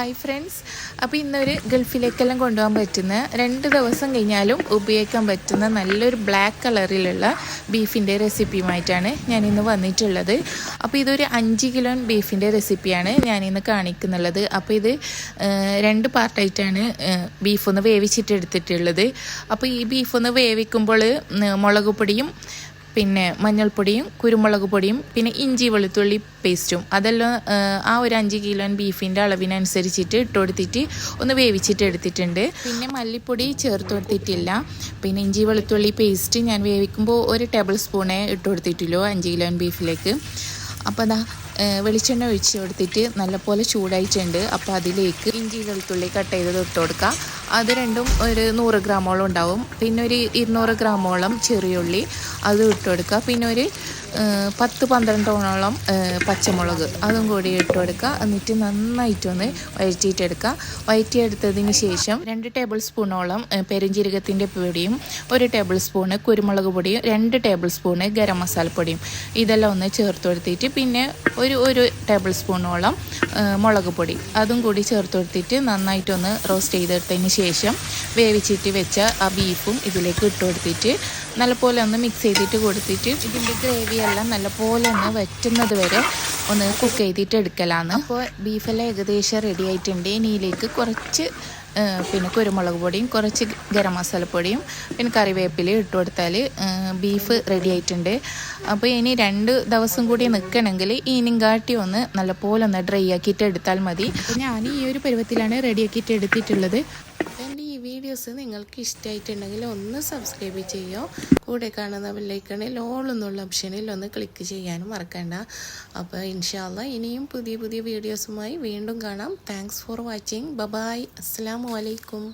Hi friends. അപ്പോൾ ഇന്നൊരു ഗൾഫിലേക്കെല്ലാം കൊണ്ടുപോകാൻ പറ്റുന്ന രണ്ട് ദിവസം കഴിഞ്ഞാലും ഉപയോഗിക്കാൻ പറ്റുന്ന നല്ലൊരു ബ്ലാക്ക് കളറിലുള്ള ബീഫിന്റെ റെസിപ്പിയുമായിട്ടാണ് ഞാൻ ഇന്ന് വന്നിട്ടുള്ളത്. അപ്പോൾ ഇതൊരു അഞ്ച് കിലോ ബീഫിന്റെ റെസിപ്പിയാണ് ഞാനിന്ന് കാണിക്കുന്നുള്ളത്. അപ്പോൾ ഇത് രണ്ട് പാർട്ടായിട്ടാണ് ബീഫ് ഒന്ന് വേവിച്ചിട്ട് എടുത്തിട്ടുള്ളത് അപ്പോൾ ഈ ബീഫ് ഒന്ന് വേവിക്കുമ്പോൾ മുളക് പൊടിയും പിന്നെ മഞ്ഞൾപ്പൊടിയും കുരുമുളക് പൊടിയും പിന്നെ ഇഞ്ചി വെളുത്തുള്ളി പേസ്റ്റും. അതെല്ലാം ആ, ഒരു അഞ്ച് കിലോ ബീഫിന്റെ അളവിനനുസരിച്ചിട്ട് ഇട്ട് കൊടുത്തിട്ട് ഒന്ന് വേവിച്ചിട്ട് എടുത്തിട്ടുണ്ട്. പിന്നെ മല്ലിപ്പൊടി ചേർത്ത് കൊടുത്തിട്ടില്ല. പിന്നെ ഇഞ്ചി വെളുത്തുള്ളി പേസ്റ്റ് ഞാൻ വേവിക്കുമ്പോൾ ഒരു ടേബിൾ സ്പൂണേ ഇട്ട് കൊടുത്തിട്ടുള്ളൂ അഞ്ച് കിലോ ബീഫിലേക്ക്. അപ്പോൾ അതാ വെളിച്ചെണ്ണ ഒഴിച്ച് കൊടുത്തിട്ട് നല്ലപോലെ ചൂടായിട്ടുണ്ട്. അപ്പോൾ അതിലേക്ക് ഇഞ്ചി വെളുത്തുള്ളി കട്ട് ചെയ്തത് ഇട്ട് കൊടുക്കുക അത് രണ്ടും ഒരു നൂറ് ഗ്രാമോളം ഉണ്ടാവും. പിന്നെ ഒരു ഇരുന്നൂറ് ഗ്രാമോളം ചെറിയുള്ളി അത് ഇട്ട് കൊടുക്കുക പിന്നെ ഒരു പത്ത് പന്ത്രണ്ടോളം പച്ചമുളക് അതും കൂടി ഇട്ട് കൊടുക്കുക എന്നിട്ട് നന്നായിട്ടൊന്ന് വഴറ്റിയിട്ടെടുക്കുക. വഴറ്റിയെടുത്തതിന് ശേഷം രണ്ട് ടേബിൾ സ്പൂണോളം പെരുംജീരകത്തിന്റെ പൊടിയും ഒരു ടേബിൾ സ്പൂണ് കുരുമുളക് പൊടിയും രണ്ട് ടേബിൾ സ്പൂണ് ഗരം മസാലപ്പൊടിയും ഇതെല്ലാം ഒന്ന് ചേർത്ത് കൊടുത്തിട്ട് പിന്നെ ഒരു ഒരു ടേബിൾ സ്പൂണോളം മുളക് പൊടി അതും കൂടി ചേർത്ത് കൊടുത്തിട്ട് നന്നായിട്ടൊന്ന് റോസ്റ്റ് ചെയ്തെടുത്തതിന് ശേഷം വേവിച്ചിട്ട് വെച്ച ആ ബീഫും ഇതിലേക്ക് ഇട്ട് കൊടുത്തിട്ട് നല്ലപോലെ ഒന്ന് മിക്സ് ചെയ്തിട്ട് കൊടുത്തിട്ട് ഇതിന്റെ ഗ്രേവി എല്ലാം നല്ലപോലെ ഒന്ന് വറ്റുന്നത് വരെ ഒന്ന് കുക്ക് ചെയ്തിട്ട് എടുക്കലാണ് അപ്പോൾ ബീഫെല്ലാം ഏകദേശം റെഡി ആയിട്ടുണ്ട്. ഇനിയിലേക്ക് കുറച്ച് പിന്നെ കുരുമുളക് പൊടിയും കുറച്ച് ഗരം മസാലപ്പൊടിയും പിന്നെ കറിവേപ്പിലയും ഇട്ട് കൊടുത്താൽ ബീഫ് റെഡി ആയിട്ടുണ്ട്. അപ്പോൾ ഇനി രണ്ട് ദിവസം കൂടി നിൽക്കണമെങ്കിൽ ഈനിങ് കാട്ടി ഒന്ന് നല്ലപോലെ ഒന്ന് ഡ്രൈ ആക്കിയിട്ട് എടുത്താൽ മതി. ഞാൻ ഈ ഒരു പരുവത്തിലാണ് റെഡി ആക്കിയിട്ട് എടുത്തിട്ടുള്ളത്. വീഡിയോസ് നിങ്ങൾക്ക് ഇഷ്ടമായിട്ടുണ്ടെങ്കിൽ ഒന്ന് സബ്സ്ക്രൈബ് ചെയ്യുക കൂടെ കാണുന്ന ബെല്ലൈക്കണിൽ ഓൾ എന്നുള്ള ഓപ്ഷനിൽ ഒന്ന് ക്ലിക്ക് ചെയ്യാനും മറക്കണ്ട. അപ്പോൾ ഇൻഷാല്ല ഇനിയും പുതിയ പുതിയ വീഡിയോസുമായി വീണ്ടും കാണാം. താങ്ക്സ് ഫോർ വാച്ചിങ് ബബായ് അസ്സാം വലൈക്കും